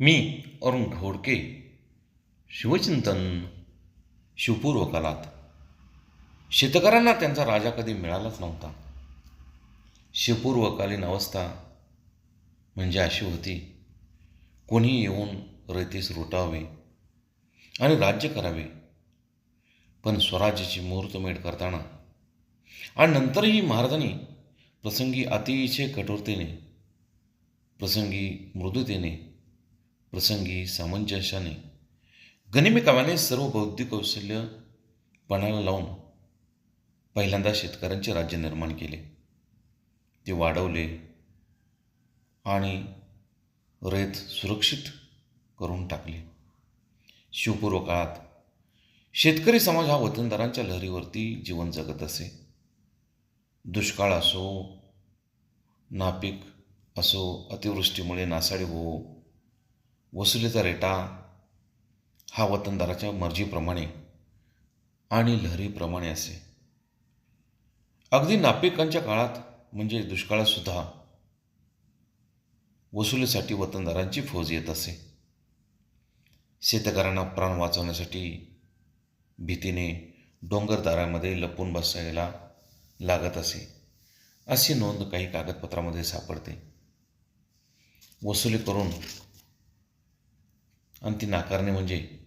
मी अरुण घोडके शिवचिंतन शिवपूर्व कालात शेतकऱ्यांना त्यांचा राजा कधी मिळालाच नव्हता. शिवपूर्वकालीन अवस्था म्हणजे अशी होती कोणी येऊन रयतेस रुटावे आणि राज्य करावे. पण स्वराज्याची मुहूर्तमेढ करताना आणि नंतरही महाराजांनी प्रसंगी अतिशय कठोरतेने प्रसंगी मृदुतेने प्रसंगी सामंजस्याने गनिमी कामाने सर्व बौद्धिक कौशल्य पणाला लावून पहिल्यांदा शेतकऱ्यांचे राज्य निर्माण केले. ते वाढवले आणि रेत सुरक्षित करून टाकले. शिवपूर्व काळात शेतकरी समाज हा वतनदारांच्या लहरीवरती जीवन जगत असे. दुष्काळ असो नापीक असो अतिवृष्टीमुळे नासाडी होऊ वसुलीचा रेटा हा वतनदाराच्या मर्जीप्रमाणे आणि लहरीप्रमाणे असे. अगदी नापिकांच्या काळात म्हणजे दुष्काळातसुद्धा वसुलीसाठी वतनदारांची फौज येत असे. शेतकऱ्यांना प्राण वाचवण्यासाठी भीतीने डोंगरदारामध्ये लपून बसायला लागत असे. अशी नोंद काही कागदपत्रामध्ये सापडते. वसुली करून आणि ती नाकारणे म्हणजे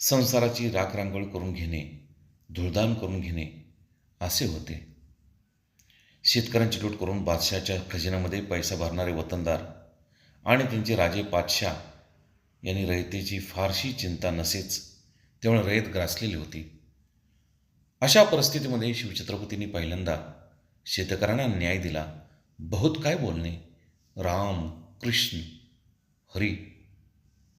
संसाराची राखरांगोळ करून घेणे धुळदान करून घेणे असे होते. शेतकऱ्यांची लूट करून बादशहाच्या खजिन्यामध्ये पैसा भरणारे वतनदार आणि त्यांचे राजे पातशाह यांनी रयतेची फारशी चिंता नसेच त्यामुळे रयत ग्रासलेली होती. अशा परिस्थितीमध्ये शिवछत्रपतींनी पहिल्यांदा शेतकऱ्यांना न्याय दिला. बहुत काय बोलणे? राम कृष्ण हरी.